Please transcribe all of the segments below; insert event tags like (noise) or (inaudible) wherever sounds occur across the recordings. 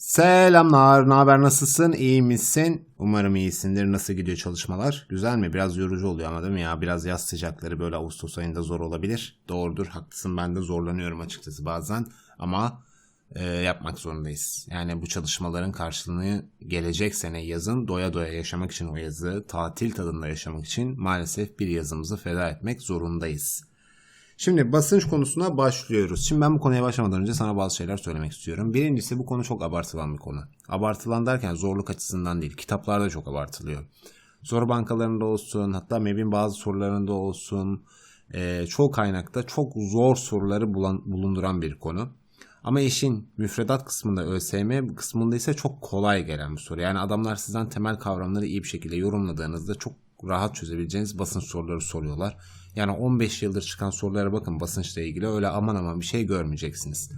Selamlar, ne haber, nasılsın, iyi misin? Umarım iyisindir. Nasıl gidiyor çalışmalar? Güzel mi? Biraz yorucu oluyor ama değil mi ya? Biraz yaz sıcakları böyle Ağustos ayında zor olabilir. Doğrudur, haklısın. Ben de zorlanıyorum açıkçası bazen. Ama e, yapmak zorundayız. Yani bu çalışmaların karşılığını gelecek sene yazın doya doya yaşamak için o yazı, tatil tadında yaşamak için maalesef bir yazımızı feda etmek zorundayız. Şimdi basınç konusuna başlıyoruz. Şimdi ben bu konuya başlamadan önce sana bazı şeyler söylemek istiyorum. Birincisi bu konu çok abartılan bir konu. Abartılan derken zorluk açısından değil. Kitaplarda çok abartılıyor. Soru bankalarında olsun, hatta MEB'in bazı sorularında olsun. E, çoğu kaynakta çok zor soruları bulan, bulunduran bir konu. Ama işin müfredat kısmında ÖSYM kısmında ise çok kolay gelen bir soru. Yani adamlar sizden temel kavramları iyi bir şekilde yorumladığınızda çok rahat çözebileceğiniz basınç soruları soruyorlar. Yani 15 yıldır çıkan sorulara bakın basınçla ilgili öyle aman aman bir şey görmeyeceksiniz.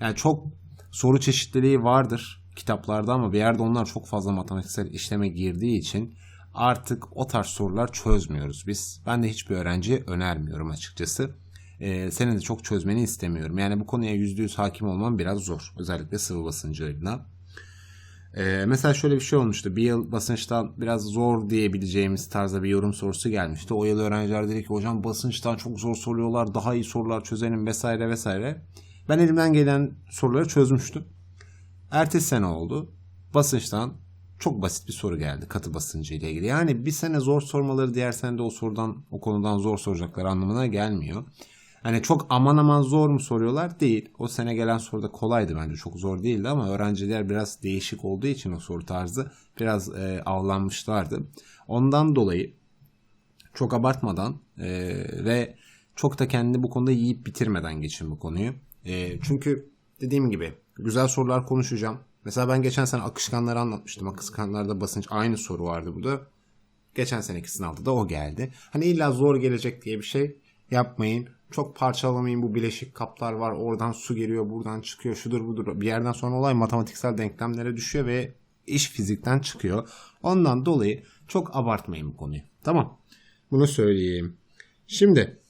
Yani çok soru çeşitliliği vardır kitaplarda ama bir yerde onlar çok fazla matematiksel işleme girdiği için artık o tarz sorular çözmüyoruz biz. Ben de hiçbir öğrenciye önermiyorum açıkçası. Ee, senin de çok çözmeni istemiyorum. Yani bu konuya %100 hakim olman biraz zor. Özellikle sıvı basıncıyla. Ee, mesela şöyle bir şey olmuştu. Bir yıl basınçtan biraz zor diyebileceğimiz tarzda bir yorum sorusu gelmişti. O yıl öğrenciler dedi ki hocam basınçtan çok zor soruyorlar. Daha iyi sorular çözelim vesaire vesaire. Ben elimden gelen soruları çözmüştüm. Ertesi sene oldu. Basınçtan çok basit bir soru geldi katı basıncı ile ilgili. Yani bir sene zor sormaları diğer sene de o sorudan o konudan zor soracaklar anlamına gelmiyor. Hani çok aman aman zor mu soruyorlar? Değil. O sene gelen soruda kolaydı bence. Çok zor değildi ama öğrenciler biraz değişik olduğu için o soru tarzı biraz e, avlanmışlardı. Ondan dolayı çok abartmadan e, ve çok da kendini bu konuda yiyip bitirmeden geçin bu konuyu. E, çünkü dediğim gibi güzel sorular konuşacağım. Mesela ben geçen sene akışkanları anlatmıştım. Akışkanlarda basınç aynı soru vardı burada. Geçen seneki sınavda da o geldi. Hani illa zor gelecek diye bir şey yapmayın. Çok parçalamayın bu bileşik kaplar var. Oradan su geliyor, buradan çıkıyor, şudur budur. Bir yerden sonra olay matematiksel denklemlere düşüyor ve iş fizikten çıkıyor. Ondan dolayı çok abartmayın bu konuyu. Tamam. Bunu söyleyeyim. Şimdi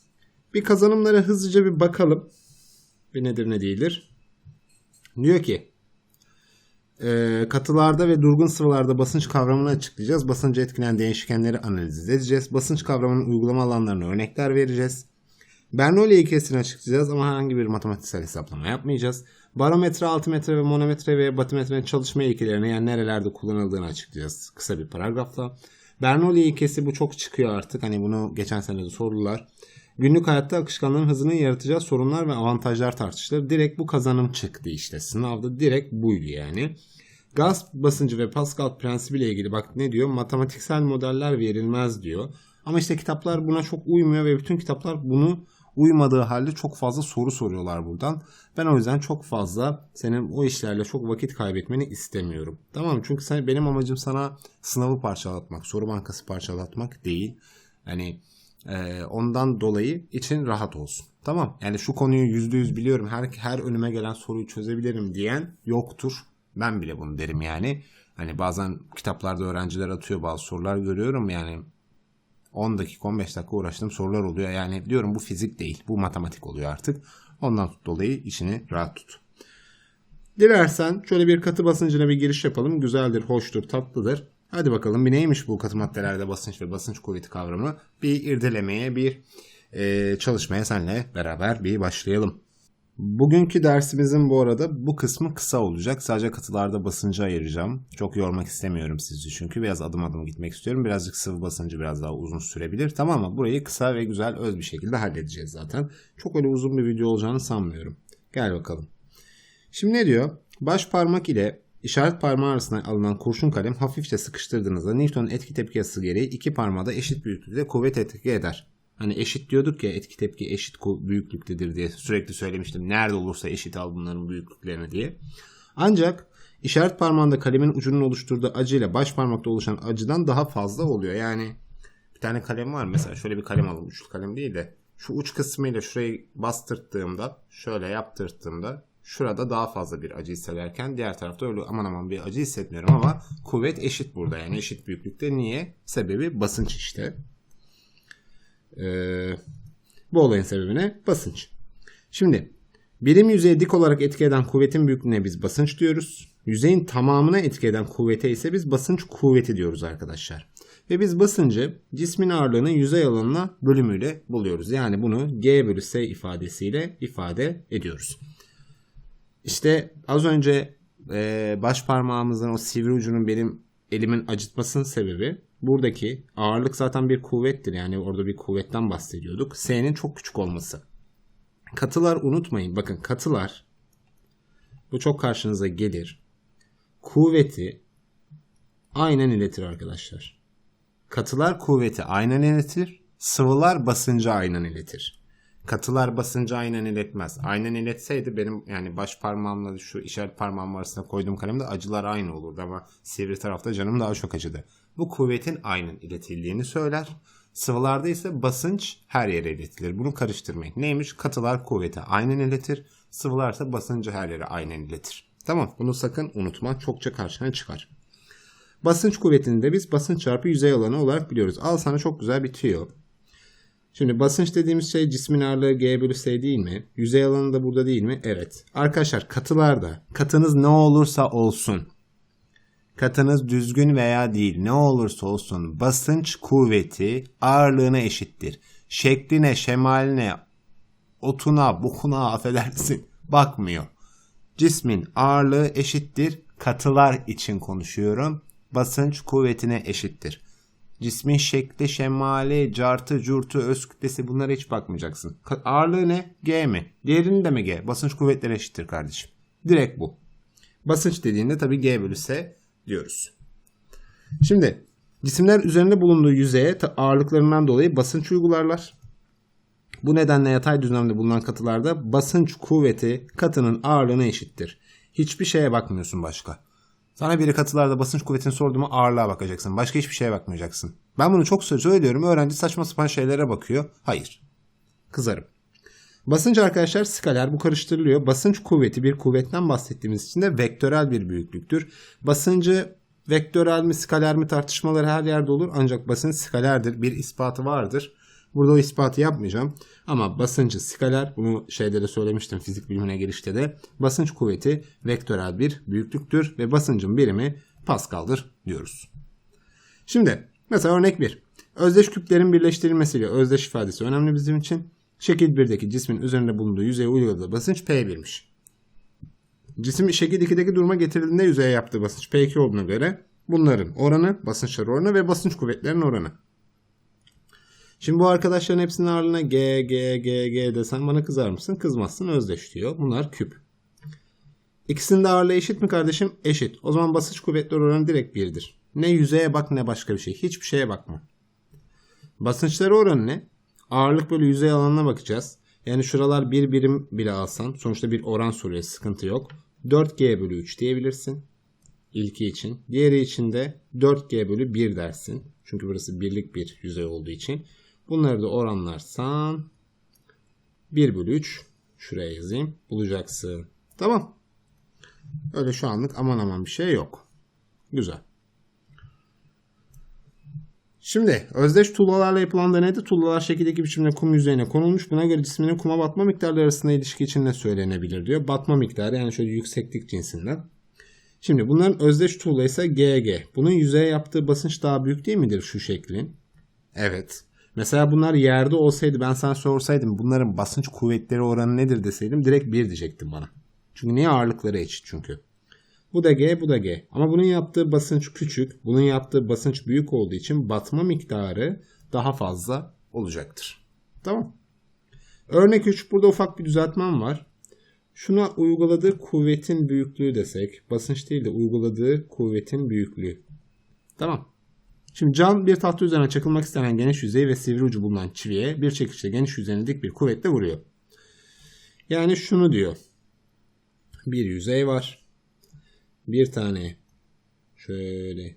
bir kazanımlara hızlıca bir bakalım. Bir nedir ne değildir. Diyor ki e, katılarda ve durgun sıvılarda basınç kavramını açıklayacağız. Basıncı etkileyen değişkenleri analiz edeceğiz. Basınç kavramının uygulama alanlarına örnekler vereceğiz. Bernoulli ilkesini açıklayacağız ama herhangi bir matematiksel hesaplama yapmayacağız. Barometre, altimetre ve manometre ve batimetrenin çalışma ilkelerine yani nerelerde kullanıldığını açıklayacağız kısa bir paragrafla. Bernoulli ilkesi bu çok çıkıyor artık. Hani bunu geçen sene de sordular. Günlük hayatta akışkanlığın hızını yaratacağı sorunlar ve avantajlar tartışılır. Direkt bu kazanım çıktı işte. Sınavda direkt buydu yani. Gaz basıncı ve Pascal prensibiyle ilgili bak ne diyor? Matematiksel modeller verilmez diyor. Ama işte kitaplar buna çok uymuyor ve bütün kitaplar bunu uymadığı halde çok fazla soru soruyorlar buradan. Ben o yüzden çok fazla senin o işlerle çok vakit kaybetmeni istemiyorum. Tamam mı? Çünkü sen, benim amacım sana sınavı parçalatmak, soru bankası parçalatmak değil. Hani e, ondan dolayı için rahat olsun. Tamam. Yani şu konuyu yüzde yüz biliyorum. Her, her önüme gelen soruyu çözebilirim diyen yoktur. Ben bile bunu derim yani. Hani bazen kitaplarda öğrenciler atıyor bazı sorular görüyorum yani 10 dakika 15 dakika uğraştığım sorular oluyor. Yani diyorum bu fizik değil bu matematik oluyor artık. Ondan dolayı işini rahat tut. Dilersen şöyle bir katı basıncına bir giriş yapalım. Güzeldir, hoştur, tatlıdır. Hadi bakalım bir neymiş bu katı maddelerde basınç ve basınç kuvveti kavramı. Bir irdelemeye, bir e, çalışmaya seninle beraber bir başlayalım. Bugünkü dersimizin bu arada bu kısmı kısa olacak. Sadece katılarda basıncı ayıracağım. Çok yormak istemiyorum sizi çünkü biraz adım adım gitmek istiyorum. Birazcık sıvı basıncı biraz daha uzun sürebilir. Tamam mı? Burayı kısa ve güzel öz bir şekilde halledeceğiz zaten. Çok öyle uzun bir video olacağını sanmıyorum. Gel bakalım. Şimdi ne diyor? Baş parmak ile işaret parmağı arasında alınan kurşun kalem hafifçe sıkıştırdığınızda Newton'un etki tepki yasası gereği iki parmağı da eşit büyüklükte kuvvet etki eder. Hani eşit diyorduk ya etki tepki eşit büyüklüktedir diye sürekli söylemiştim. Nerede olursa eşit al bunların büyüklüklerini diye. Ancak işaret parmağında kalemin ucunun oluşturduğu acıyla baş parmakta oluşan acıdan daha fazla oluyor. Yani bir tane kalem var mesela şöyle bir kalem alalım. Uçlu kalem değil de şu uç kısmıyla şurayı bastırttığımda şöyle yaptırttığımda şurada daha fazla bir acı hissederken diğer tarafta öyle aman aman bir acı hissetmiyorum ama kuvvet eşit burada yani eşit büyüklükte. Niye? Sebebi basınç işte. Ee, bu olayın sebebine basınç. Şimdi birim yüzeye dik olarak etki eden kuvvetin büyüklüğüne biz basınç diyoruz. Yüzeyin tamamına etki eden kuvvete ise biz basınç kuvveti diyoruz arkadaşlar. Ve biz basıncı cismin ağırlığının yüzey alanına bölümüyle buluyoruz. Yani bunu G bölü S ifadesiyle ifade ediyoruz. İşte az önce e, baş parmağımızın o sivri ucunun benim elimin acıtmasının sebebi buradaki ağırlık zaten bir kuvvettir. Yani orada bir kuvvetten bahsediyorduk. S'nin çok küçük olması. Katılar unutmayın. Bakın katılar bu çok karşınıza gelir. Kuvveti aynen iletir arkadaşlar. Katılar kuvveti aynen iletir. Sıvılar basıncı aynen iletir. Katılar basıncı aynen iletmez. Aynen iletseydi benim yani baş parmağımla şu işaret parmağım arasında koyduğum kalemde acılar aynı olurdu ama sivri tarafta canım daha çok acıdı. Bu kuvvetin aynen iletildiğini söyler. Sıvılarda ise basınç her yere iletilir. Bunu karıştırmayın. Neymiş? Katılar kuvveti aynen iletir. Sıvılarsa basıncı her yere aynen iletir. Tamam bunu sakın unutma. Çokça karşına çıkar. Basınç kuvvetini de biz basınç çarpı yüzey alanı olarak biliyoruz. Al sana çok güzel bir tüyo. Şimdi basınç dediğimiz şey cismin ağırlığı G bölü S değil mi? Yüzey alanı da burada değil mi? Evet. Arkadaşlar katılarda katınız ne olursa olsun. Katınız düzgün veya değil ne olursa olsun basınç kuvveti ağırlığına eşittir. Şekline, şemaline, otuna, bukuna affedersin (laughs) bakmıyor. Cismin ağırlığı eşittir. Katılar için konuşuyorum. Basınç kuvvetine eşittir. Cismin şekli, şemali, cartı, curtu, öz kütlesi bunlara hiç bakmayacaksın. Ağırlığı ne? G mi? Diğerinin de mi G? Basınç kuvvetleri eşittir kardeşim. Direkt bu. Basınç dediğinde tabii G bölü S diyoruz. Şimdi cisimler üzerinde bulunduğu yüzeye ağırlıklarından dolayı basınç uygularlar. Bu nedenle yatay düzlemde bulunan katılarda basınç kuvveti katının ağırlığına eşittir. Hiçbir şeye bakmıyorsun başka. Sana biri katılarda basınç kuvvetini sordu mu ağırlığa bakacaksın. Başka hiçbir şeye bakmayacaksın. Ben bunu çok söylüyorum. Öğrenci saçma sapan şeylere bakıyor. Hayır. Kızarım. Basınç arkadaşlar skaler bu karıştırılıyor. Basınç kuvveti bir kuvvetten bahsettiğimiz için de vektörel bir büyüklüktür. Basıncı vektörel mi skaler mi tartışmaları her yerde olur. Ancak basınç skalerdir. Bir ispatı vardır. Burada o ispatı yapmayacağım. Ama basıncı skaler bunu şeyde de söylemiştim fizik bilimine girişte de. Basınç kuvveti vektörel bir büyüklüktür ve basıncın birimi Pascal'dır diyoruz. Şimdi mesela örnek 1. Özdeş küplerin birleştirilmesiyle özdeş ifadesi önemli bizim için. Şekil 1'deki cismin üzerinde bulunduğu yüzeye uyguladığı basınç P1'miş. Cisim şekil 2'deki duruma getirildiğinde yüzeye yaptığı basınç P2 olduğuna göre bunların oranı, basınçlar oranı ve basınç kuvvetlerinin oranı. Şimdi bu arkadaşların hepsinin ağırlığına G, G, G, G desen bana kızar mısın? Kızmazsın özdeş diyor. Bunlar küp. İkisinin de ağırlığı eşit mi kardeşim? Eşit. O zaman basınç kuvvetleri oranı direkt 1'dir. Ne yüzeye bak ne başka bir şey. Hiçbir şeye bakma. Basınçları oranı ne? Ağırlık bölü yüzey alanına bakacağız. Yani şuralar bir birim bile alsan sonuçta bir oran soruyor sıkıntı yok. 4G bölü 3 diyebilirsin. İlki için. Diğeri için de 4G bölü 1 dersin. Çünkü burası birlik bir yüzey olduğu için. Bunları da oranlarsan 1 bölü 3 şuraya yazayım. Bulacaksın. Tamam. Öyle şu anlık aman aman bir şey yok. Güzel. Şimdi özdeş tuğlalarla yapılan deneyde tuğlalar şekildeki biçimde kum yüzeyine konulmuş. Buna göre cisminin kuma batma miktarları arasında ilişki için ne söylenebilir diyor. Batma miktarı yani şöyle yükseklik cinsinden. Şimdi bunların özdeş tuğla ise GG. Bunun yüzeye yaptığı basınç daha büyük değil midir şu şeklin? Evet. Mesela bunlar yerde olsaydı ben sana sorsaydım bunların basınç kuvvetleri oranı nedir deseydim direkt 1 diyecektin bana. Çünkü niye ağırlıkları eşit çünkü. Bu da G, bu da G. Ama bunun yaptığı basınç küçük, bunun yaptığı basınç büyük olduğu için batma miktarı daha fazla olacaktır. Tamam. Örnek 3 burada ufak bir düzeltmem var. Şuna uyguladığı kuvvetin büyüklüğü desek, basınç değil de uyguladığı kuvvetin büyüklüğü. Tamam. Şimdi can bir tahta üzerine çakılmak istenen geniş yüzey ve sivri ucu bulunan çiviye bir çekiçle geniş yüzeyine dik bir kuvvetle vuruyor. Yani şunu diyor. Bir yüzey var. Bir tane şöyle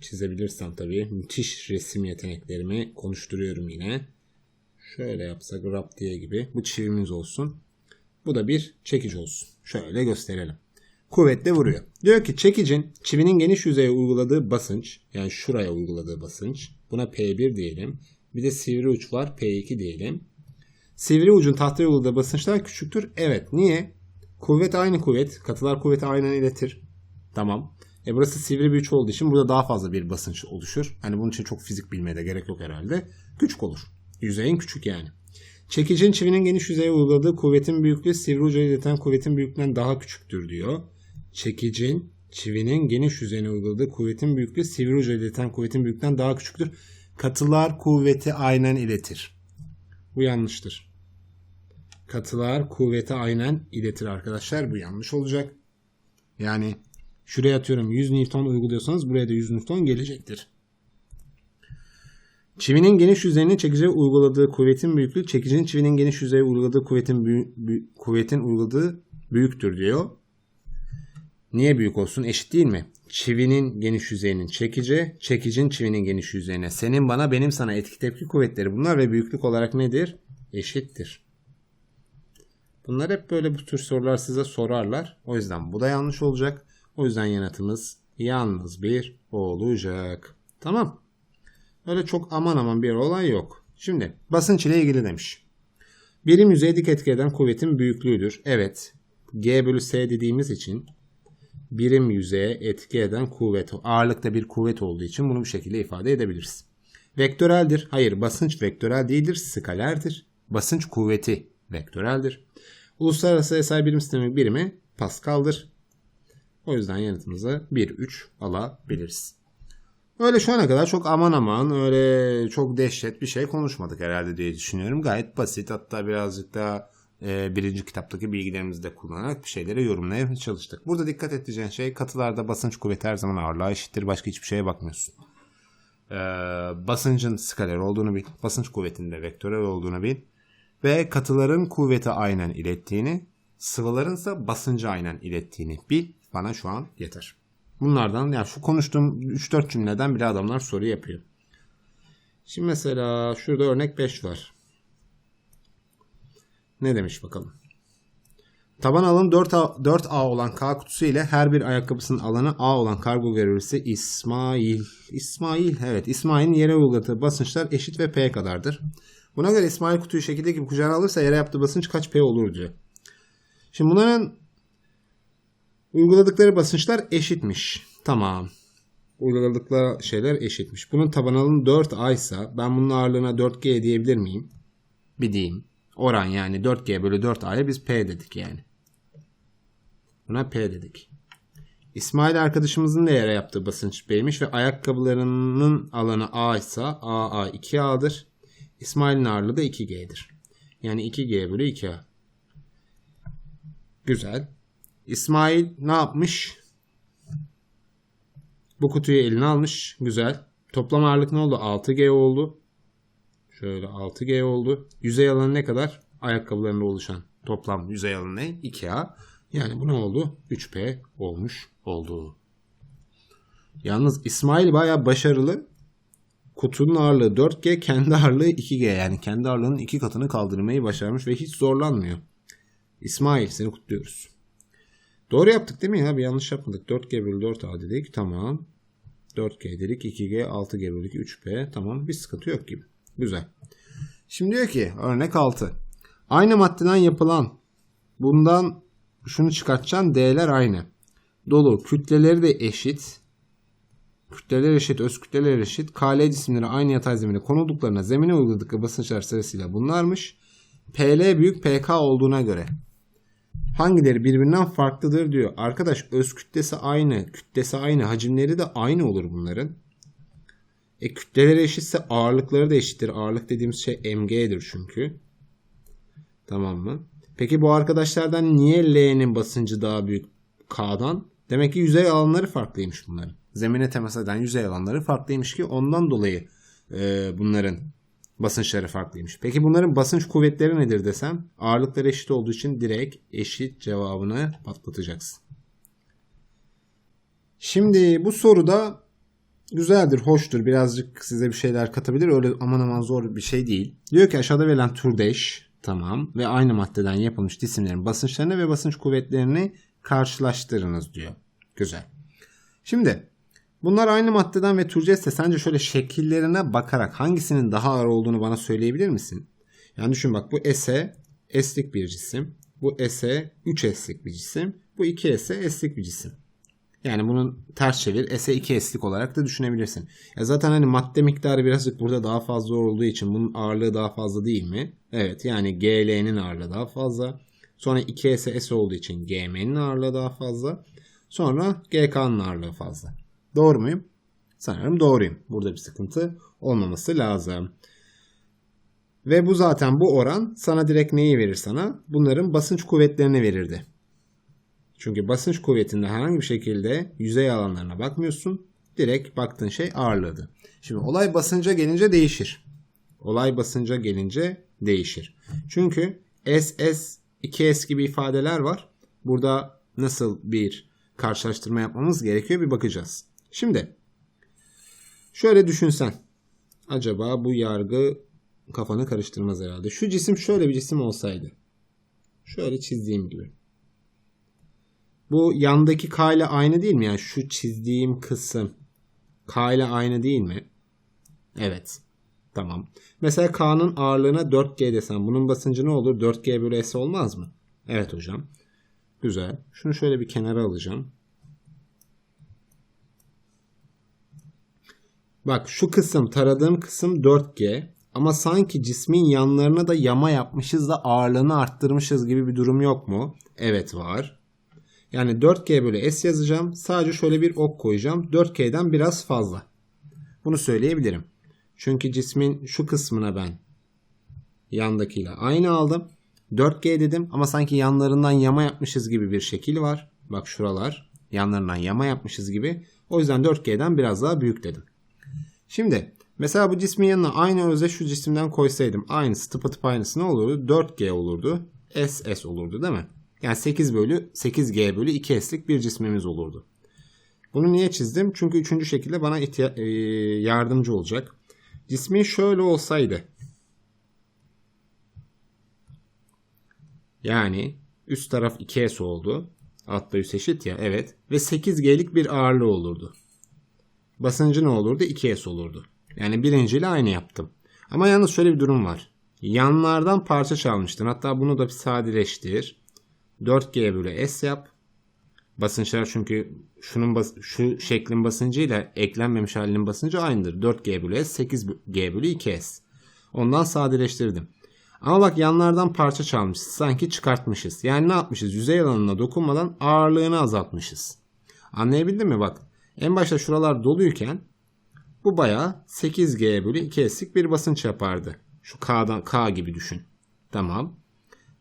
çizebilirsem tabii müthiş resim yeteneklerimi konuşturuyorum yine. Şöyle yapsak raptiye gibi. Bu çivimiz olsun. Bu da bir çekiç olsun. Şöyle gösterelim. Kuvvetle vuruyor. Diyor ki çekicin çivinin geniş yüzeye uyguladığı basınç yani şuraya uyguladığı basınç buna P1 diyelim. Bir de sivri uç var P2 diyelim. Sivri ucun tahtaya uyguladığı basınçlar küçüktür. Evet. Niye? Kuvvet aynı kuvvet. Katılar kuvveti aynen iletir. Tamam. E burası sivri bir uç olduğu için burada daha fazla bir basınç oluşur. Hani bunun için çok fizik bilmeye de gerek yok herhalde. Küçük olur. Yüzeyin küçük yani. Çekicin çivinin geniş yüzeye uyguladığı kuvvetin büyüklüğü sivri uca ileten kuvvetin büyüklüğünden daha küçüktür diyor. Çekicin çivinin geniş yüzeyine uyguladığı kuvvetin büyüklüğü sivri uca ileten kuvvetin büyüklüğünden daha küçüktür. Katılar kuvveti aynen iletir. Bu yanlıştır. Katılar kuvveti aynen iletir arkadaşlar. Bu yanlış olacak. Yani şuraya atıyorum 100 Newton uyguluyorsanız buraya da 100 Newton gelecektir. Çivinin geniş yüzeyine çekici uyguladığı kuvvetin büyüklüğü çekicinin çivinin geniş yüzeye uyguladığı kuvvetin büyü- kuvvetin uyguladığı büyüktür diyor. Niye büyük olsun? Eşit değil mi? Çivinin geniş yüzeyinin çekici, çekicin çivinin geniş yüzeyine. Senin bana, benim sana etki tepki kuvvetleri bunlar ve büyüklük olarak nedir? Eşittir. Bunlar hep böyle bu tür sorular size sorarlar. O yüzden bu da yanlış olacak. O yüzden yanıtımız yalnız bir olacak. Tamam. Öyle çok aman aman bir olay yok. Şimdi basınç ile ilgili demiş. Birim yüzeye dik etki eden kuvvetin büyüklüğüdür. Evet. G bölü S dediğimiz için birim yüzeye etki eden kuvvet. Ağırlıkta bir kuvvet olduğu için bunu bu şekilde ifade edebiliriz. Vektöreldir. Hayır basınç vektörel değildir. Skalerdir. Basınç kuvveti vektöreldir. Uluslararası SI birim sistemi birimi Pascal'dır. O yüzden yanıtımızı 1-3 alabiliriz. Öyle şu ana kadar çok aman aman öyle çok dehşet bir şey konuşmadık herhalde diye düşünüyorum. Gayet basit hatta birazcık daha e, birinci kitaptaki bilgilerimizi de kullanarak bir şeylere yorumlamaya çalıştık. Burada dikkat edeceğin şey katılarda basınç kuvveti her zaman ağırlığa eşittir. Başka hiçbir şeye bakmıyorsun. E, basıncın skaler olduğunu bil. Basınç kuvvetinde vektörel olduğunu bil. Ve katıların kuvveti aynen ilettiğini, sıvıların ise basıncı aynen ilettiğini bil. Bana şu an yeter. Bunlardan yani şu konuştuğum 3-4 cümleden bile adamlar soru yapıyor. Şimdi mesela şurada örnek 5 var. Ne demiş bakalım. Taban alanı 4A, 4A olan K kutusu ile her bir ayakkabısının alanı A olan kargo görevlisi İsmail. İsmail evet İsmail'in yere uyguladığı basınçlar eşit ve P kadardır. Buna göre İsmail kutuyu şekilde gibi kucağına alırsa yere yaptığı basınç kaç P olur diyor. Şimdi bunların uyguladıkları basınçlar eşitmiş. Tamam. Uyguladıkları şeyler eşitmiş. Bunun taban alanı 4A ise ben bunun ağırlığına 4G diyebilir miyim? Bir diyeyim. Oran yani 4G bölü 4A'ya biz P dedik yani. Buna P dedik. İsmail arkadaşımızın da yere yaptığı basınç B'ymiş ve ayakkabılarının alanı A ise AA 2A'dır. İsmail'in ağırlığı da 2G'dir. Yani 2G bölü 2A. Güzel. İsmail ne yapmış? Bu kutuyu eline almış. Güzel. Toplam ağırlık ne oldu? 6G oldu. Şöyle 6G oldu. Yüzey alanı ne kadar? Ayakkabılarında oluşan toplam yüzey alanı ne? 2A. Yani bu ne oldu? 3P olmuş oldu. Yalnız İsmail baya başarılı. Kutunun ağırlığı 4G, kendi ağırlığı 2G. Yani kendi ağırlığının iki katını kaldırmayı başarmış ve hiç zorlanmıyor. İsmail seni kutluyoruz. Doğru yaptık değil mi ya? Bir yanlış yapmadık. 4G bölü 4A dedik. Tamam. 4G dedik. 2G, 6G bölü 2, 3P. Tamam. Bir sıkıntı yok gibi. Güzel. Şimdi diyor ki örnek 6. Aynı maddeden yapılan bundan şunu çıkartacaksın D'ler aynı. Dolu. Kütleleri de eşit. Kütleler eşit, öz kütleler eşit. KL cisimleri aynı yatay zemine konulduklarına zemine uyguladıkları basınçlar sırasıyla bunlarmış. PL büyük PK olduğuna göre hangileri birbirinden farklıdır diyor. Arkadaş öz kütlesi aynı, kütlesi aynı, hacimleri de aynı olur bunların. E kütleleri eşitse ağırlıkları da eşittir. Ağırlık dediğimiz şey mg'dir çünkü. Tamam mı? Peki bu arkadaşlardan niye L'nin basıncı daha büyük K'dan? Demek ki yüzey alanları farklıymış bunların. Zemine temas eden yüzey alanları farklıymış ki ondan dolayı e, bunların basınçları farklıymış. Peki bunların basınç kuvvetleri nedir desem? Ağırlıkları eşit olduğu için direkt eşit cevabını patlatacaksın. Şimdi bu soruda güzeldir, hoştur. Birazcık size bir şeyler katabilir. Öyle aman aman zor bir şey değil. Diyor ki aşağıda verilen türdeş tamam ve aynı maddeden yapılmış cisimlerin basınçlarını ve basınç kuvvetlerini karşılaştırınız diyor. Güzel. Şimdi bunlar aynı maddeden ve türceyse sence şöyle şekillerine bakarak hangisinin daha ağır olduğunu bana söyleyebilir misin? Yani düşün bak bu S S'lik bir cisim. Bu S 3 S'lik bir cisim. Bu 2 S S'lik bir cisim. Yani bunun ters çevir S'e 2S'lik olarak da düşünebilirsin. Ya zaten hani madde miktarı birazcık burada daha fazla olduğu için bunun ağırlığı daha fazla değil mi? Evet yani GL'nin ağırlığı daha fazla. Sonra 2S S olduğu için GM'nin ağırlığı daha fazla. Sonra GK'nın ağırlığı fazla. Doğru muyum? Sanırım doğruyum. Burada bir sıkıntı olmaması lazım. Ve bu zaten bu oran sana direkt neyi verir sana? Bunların basınç kuvvetlerini verirdi. Çünkü basınç kuvvetinde herhangi bir şekilde yüzey alanlarına bakmıyorsun. Direkt baktığın şey ağırlığıdır. Şimdi olay basınca gelince değişir. Olay basınca gelince değişir. Çünkü SS, 2S gibi ifadeler var. Burada nasıl bir karşılaştırma yapmamız gerekiyor bir bakacağız. Şimdi şöyle düşünsen. Acaba bu yargı kafanı karıştırmaz herhalde. Şu cisim şöyle bir cisim olsaydı. Şöyle çizdiğim gibi. Bu yandaki K ile aynı değil mi? Yani şu çizdiğim kısım K ile aynı değil mi? Evet. Tamam. Mesela K'nın ağırlığına 4G desem bunun basıncı ne olur? 4G bölü S olmaz mı? Evet hocam. Güzel. Şunu şöyle bir kenara alacağım. Bak şu kısım taradığım kısım 4G ama sanki cismin yanlarına da yama yapmışız da ağırlığını arttırmışız gibi bir durum yok mu? Evet var. Yani 4G bölü S yazacağım. Sadece şöyle bir ok koyacağım. 4G'den biraz fazla. Bunu söyleyebilirim. Çünkü cismin şu kısmına ben yandakiyle aynı aldım. 4G dedim ama sanki yanlarından yama yapmışız gibi bir şekil var. Bak şuralar yanlarından yama yapmışız gibi. O yüzden 4G'den biraz daha büyük dedim. Şimdi mesela bu cismin yanına aynı özde şu cisimden koysaydım aynısı tıpatıp aynısı ne olurdu? 4G olurdu. SS olurdu değil mi? Yani 8 bölü 8G bölü 2S'lik bir cismimiz olurdu. Bunu niye çizdim? Çünkü üçüncü şekilde bana e, yardımcı olacak. Cismin şöyle olsaydı. Yani üst taraf 2S oldu. Altta üst eşit ya evet. Ve 8G'lik bir ağırlığı olurdu. Basıncı ne olurdu? 2S olurdu. Yani birinciyle aynı yaptım. Ama yalnız şöyle bir durum var. Yanlardan parça çalmıştın. Hatta bunu da bir sadeleştir. 4G bölü S yap. Basınçlar çünkü şunun bas şu şeklin basıncıyla eklenmemiş halinin basıncı aynıdır. 4G bölü S 8G bölü 2S. Ondan sadeleştirdim. Ama bak yanlardan parça çalmışız. Sanki çıkartmışız. Yani ne yapmışız? Yüzey alanına dokunmadan ağırlığını azaltmışız. Anlayabildin mi bak? En başta şuralar doluyken bu bayağı 8G bölü 2S'lik bir basınç yapardı. Şu K'dan K gibi düşün. Tamam.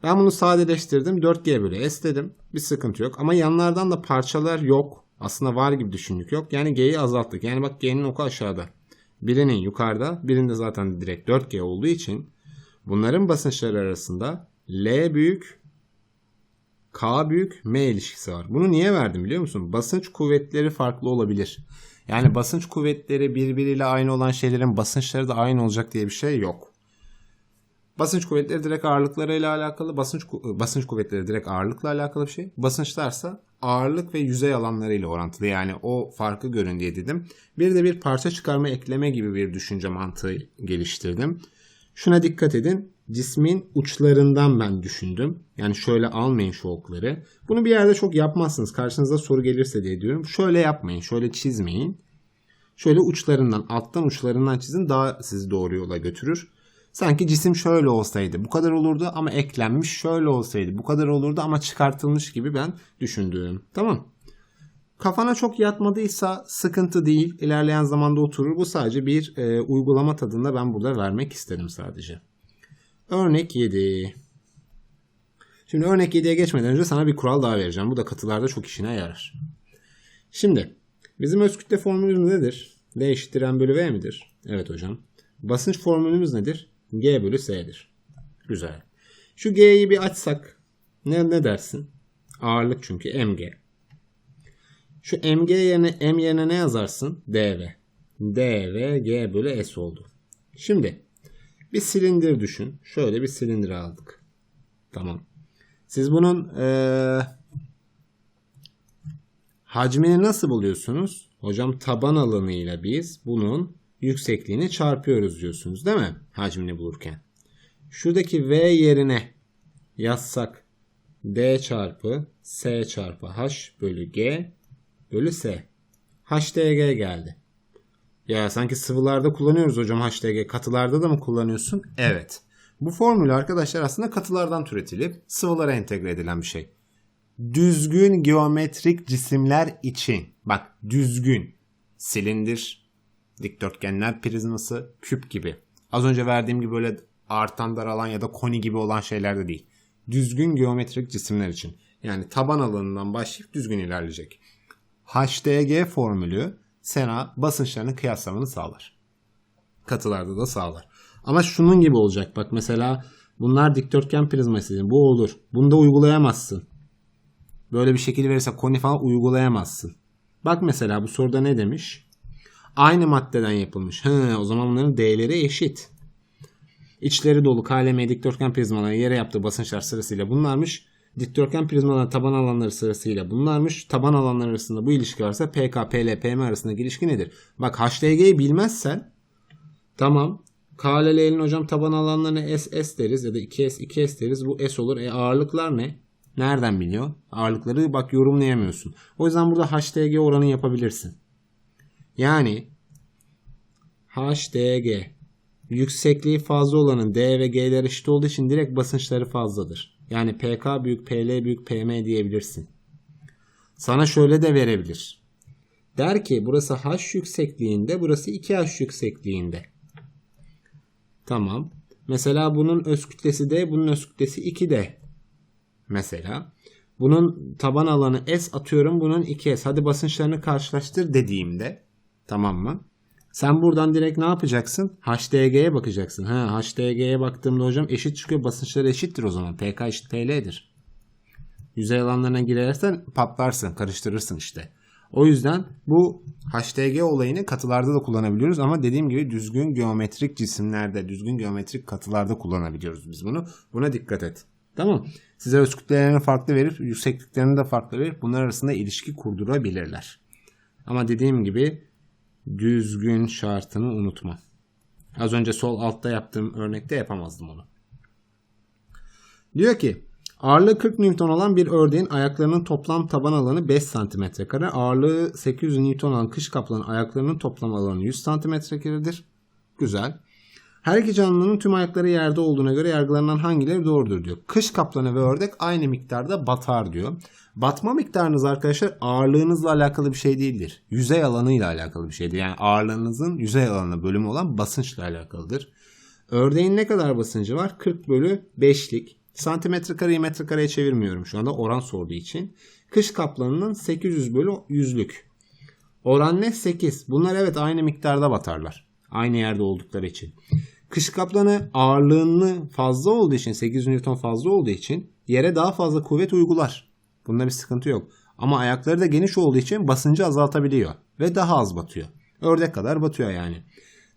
Ben bunu sadeleştirdim. 4G bölü S dedim. Bir sıkıntı yok. Ama yanlardan da parçalar yok. Aslında var gibi düşündük yok. Yani G'yi azalttık. Yani bak G'nin oku aşağıda. Birinin yukarıda. Birinde zaten direkt 4G olduğu için bunların basınçları arasında L büyük K büyük M ilişkisi var. Bunu niye verdim biliyor musun? Basınç kuvvetleri farklı olabilir. Yani basınç kuvvetleri birbiriyle aynı olan şeylerin basınçları da aynı olacak diye bir şey yok. Basınç kuvvetleri direkt ağırlıklarıyla alakalı. Basınç basınç kuvvetleri direkt ağırlıkla alakalı bir şey. Basınçlarsa ağırlık ve yüzey alanlarıyla orantılı. Yani o farkı görün diye dedim. Bir de bir parça çıkarma ekleme gibi bir düşünce mantığı geliştirdim. Şuna dikkat edin. Cismin uçlarından ben düşündüm. Yani şöyle almayın şu okları. Bunu bir yerde çok yapmazsınız. Karşınıza soru gelirse diye diyorum. Şöyle yapmayın. Şöyle çizmeyin. Şöyle uçlarından, alttan uçlarından çizin. Daha sizi doğru yola götürür. Sanki cisim şöyle olsaydı bu kadar olurdu ama eklenmiş şöyle olsaydı bu kadar olurdu ama çıkartılmış gibi ben düşündüğüm. Tamam. Kafana çok yatmadıysa sıkıntı değil. İlerleyen zamanda oturur. Bu sadece bir e, uygulama tadında ben burada vermek istedim sadece. Örnek 7. Şimdi örnek 7'ye geçmeden önce sana bir kural daha vereceğim. Bu da katılarda çok işine yarar. Şimdi bizim öz kütle formülümüz nedir? L eşittir M bölü V midir? Evet hocam. Basınç formülümüz nedir? G bölü S'dir. Güzel. Şu G'yi bir açsak ne, ne dersin? Ağırlık çünkü mg. Şu mg yerine m yerine ne yazarsın? dv. dv g bölü s oldu. Şimdi bir silindir düşün. Şöyle bir silindir aldık. Tamam. Siz bunun ee, hacmini nasıl buluyorsunuz? Hocam taban alanıyla biz bunun yüksekliğini çarpıyoruz diyorsunuz değil mi? Hacmini bulurken. Şuradaki V yerine yazsak D çarpı S çarpı H bölü G bölü S. HDG geldi. Ya sanki sıvılarda kullanıyoruz hocam HDG. Katılarda da mı kullanıyorsun? Evet. Bu formülü arkadaşlar aslında katılardan türetilip sıvılara entegre edilen bir şey. Düzgün geometrik cisimler için. Bak düzgün. Silindir, dikdörtgenler prizması, küp gibi. Az önce verdiğim gibi böyle artan daralan ya da koni gibi olan şeyler de değil. Düzgün geometrik cisimler için. Yani taban alanından başlayıp düzgün ilerleyecek. HDG formülü sana basınçlarını kıyaslamanı sağlar. Katılarda da sağlar. Ama şunun gibi olacak. Bak mesela bunlar dikdörtgen prizması. Bu olur. Bunu da uygulayamazsın. Böyle bir şekil verirse koni falan uygulayamazsın. Bak mesela bu soruda ne demiş? Aynı maddeden yapılmış. Hı, o zaman bunların D'leri eşit. İçleri dolu KLM dikdörtgen prizmaları yere yaptığı basınçlar sırasıyla bunlarmış. Dikdörtgen prizmaların taban alanları sırasıyla bunlarmış. Taban alanları arasında bu ilişki varsa PK, PL, PM arasındaki ilişki nedir? Bak HDG'yi bilmezsen tamam KLL'nin hocam taban alanlarına S, S deriz ya da 2S, 2S deriz. Bu S olur. E ağırlıklar ne? Nereden biliyor? Ağırlıkları bak yorumlayamıyorsun. O yüzden burada HDG oranı yapabilirsin. Yani HDG yüksekliği fazla olanın D ve G'ler eşit olduğu için direkt basınçları fazladır. Yani PK büyük PL büyük PM diyebilirsin. Sana şöyle de verebilir. Der ki burası H yüksekliğinde burası 2H yüksekliğinde. Tamam. Mesela bunun öz kütlesi D bunun öz kütlesi 2D. Mesela. Bunun taban alanı S atıyorum bunun 2S. Hadi basınçlarını karşılaştır dediğimde. Tamam mı? Sen buradan direkt ne yapacaksın? HDG'ye bakacaksın. Ha, HDG'ye baktığımda hocam eşit çıkıyor. Basınçları eşittir o zaman. PK eşit PL'dir. Yüzey alanlarına girersen patlarsın, karıştırırsın işte. O yüzden bu HDG olayını katılarda da kullanabiliyoruz ama dediğim gibi düzgün geometrik cisimlerde, düzgün geometrik katılarda kullanabiliyoruz biz bunu. Buna dikkat et. Tamam. Size öz farklı verir, yüksekliklerini de farklı verir. Bunlar arasında ilişki kurdurabilirler. Ama dediğim gibi düzgün şartını unutma. Az önce sol altta yaptığım örnekte yapamazdım onu. Diyor ki ağırlığı 40 Newton olan bir ördeğin ayaklarının toplam taban alanı 5 cm kare. Ağırlığı 800 Newton olan kış kaplanın ayaklarının toplam alanı 100 cm karedir. Güzel. Her iki canlının tüm ayakları yerde olduğuna göre yargılanan hangileri doğrudur diyor. Kış kaplanı ve ördek aynı miktarda batar diyor. Batma miktarınız arkadaşlar ağırlığınızla alakalı bir şey değildir. Yüzey alanıyla alakalı bir şeydir. Yani ağırlığınızın yüzey alanı bölümü olan basınçla alakalıdır. Ördeğin ne kadar basıncı var? 40 bölü 5'lik. Santimetre kareyi metre kareye çevirmiyorum şu anda oran sorduğu için. Kış kaplanının 800 bölü 100'lük. Oran ne? 8. Bunlar evet aynı miktarda batarlar. Aynı yerde oldukları için. Kış kaplanı ağırlığını fazla olduğu için 800 Newton fazla olduğu için yere daha fazla kuvvet uygular. Bunda bir sıkıntı yok. Ama ayakları da geniş olduğu için basıncı azaltabiliyor. Ve daha az batıyor. Ördek kadar batıyor yani.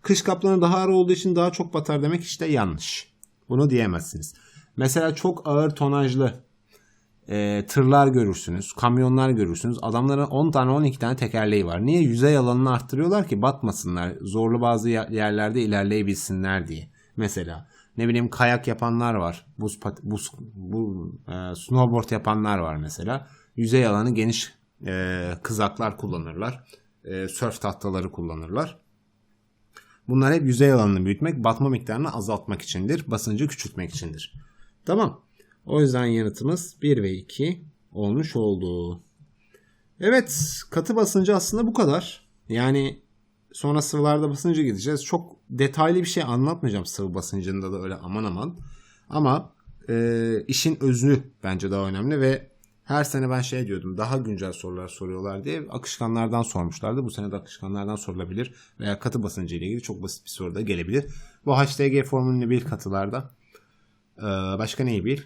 Kış kaplanı daha ağır olduğu için daha çok batar demek işte yanlış. Bunu diyemezsiniz. Mesela çok ağır tonajlı e, tırlar görürsünüz, kamyonlar görürsünüz. Adamların 10 tane 12 tane tekerleği var. Niye? Yüzey alanını arttırıyorlar ki batmasınlar. Zorlu bazı yerlerde ilerleyebilsinler diye. Mesela ne bileyim kayak yapanlar var. Buz, buz bu, e, snowboard yapanlar var mesela. Yüzey alanı geniş e, kızaklar kullanırlar. E, surf tahtaları kullanırlar. Bunlar hep yüzey alanını büyütmek, batma miktarını azaltmak içindir. Basıncı küçültmek içindir. Tamam. O yüzden yanıtımız 1 ve 2 olmuş oldu. Evet katı basıncı aslında bu kadar. Yani sonra sıvılarda basıncı gideceğiz. Çok detaylı bir şey anlatmayacağım sıvı basıncında da öyle aman aman. Ama e, işin özü bence daha önemli ve her sene ben şey diyordum daha güncel sorular soruyorlar diye akışkanlardan sormuşlardı. Bu sene de akışkanlardan sorulabilir veya katı basıncı ile ilgili çok basit bir soru da gelebilir. Bu HTG formülünü bil katılarda. Ee, başka neyi bil?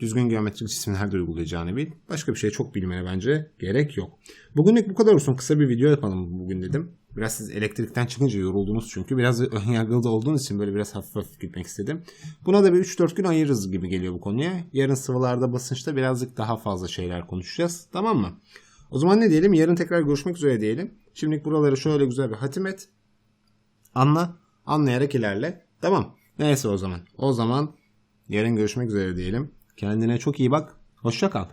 Düzgün geometrik cisimlerde uygulayacağını bil. Başka bir şey çok bilmeye bence gerek yok. Bugünlük bu kadar olsun. Kısa bir video yapalım bugün dedim. Biraz siz elektrikten çıkınca yoruldunuz çünkü. Biraz önyargılı da olduğunuz için böyle biraz hafif hafif gitmek istedim. Buna da bir 3-4 gün ayırırız gibi geliyor bu konuya. Yarın sıvılarda basınçta birazcık daha fazla şeyler konuşacağız. Tamam mı? O zaman ne diyelim? Yarın tekrar görüşmek üzere diyelim. Şimdilik buraları şöyle güzel bir hatim et. Anla. Anlayarak ilerle. Tamam. Neyse o zaman. O zaman yarın görüşmek üzere diyelim. Kendine çok iyi bak. Hoşça kal.